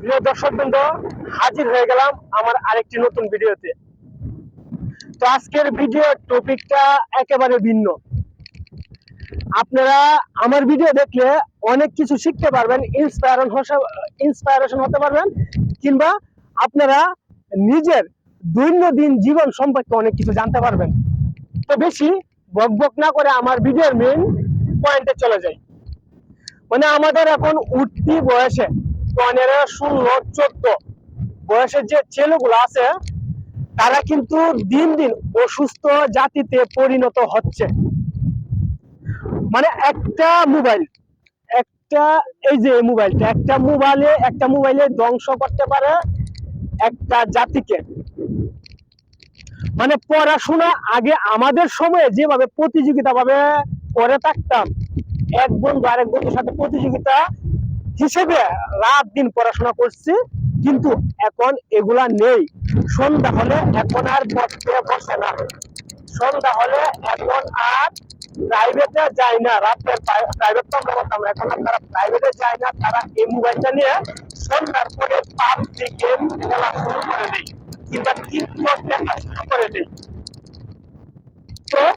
প্রিয় দর্শক বৃন্দ হাজির হয়ে গেলাম আমার আরেকটি নতুন ভিডিওতে। তো আজকের ভিডিও টপিকটা একেবারে ভিন্ন। আপনারা আমার ভিডিও দেখলে অনেক কিছু শিখতে পারবেন ইন্সপায়ারন ইন্সপায়ারেশন হতে পারবেন, কিংবা আপনারা নিজের দৈনন্দিন জীবন সম্পর্কে অনেক কিছু জানতে পারবেন। তো বেশি বক বক না করে আমার ভিডিওর মেইন পয়েন্টে চলে যাই। মানে আমাদের এখন উঠতি বয়সে পনেরো, ষোলো, চোদ্দ। বয়সের যে ছেলেগুলো আছে, তারা কিন্তু দিন দিন অসুস্থ জাতিতে পরিণত হচ্ছে। মানে একটা মোবাইল, একটা এই যে মোবাইলটা, একটা মোবাইলে একটা মোবাইলে ধ্বংস করতে পারে একটা জাতিকে। মানে পড়াশোনা আগে আমাদের সময়ে যেভাবে প্রতিযোগিতা ভাবে করে থাকতাম, এক বন্ধু আরেক বন্ধুর সাথে প্রতিযোগিতা হিসেবে রাত দিন পড়াশোনা করছি, কিন্তু এখন এগুলা নেই। সন্ধ্যা হলে এখন আর পড়তে বসে না। সন্ধ্যা হলে এখন আর প্রাইভেটে যায় না। রাতের প্রাইভেট তো। এখন আর তারা প্রাইভেটে যায় না, তারা এই মোবাইলটা নিয়ে সন্ধ্যার পরে পাবজি গেম খেলা শুরু করে দেয়। কিংবা দেখা শুরু করে দেয়।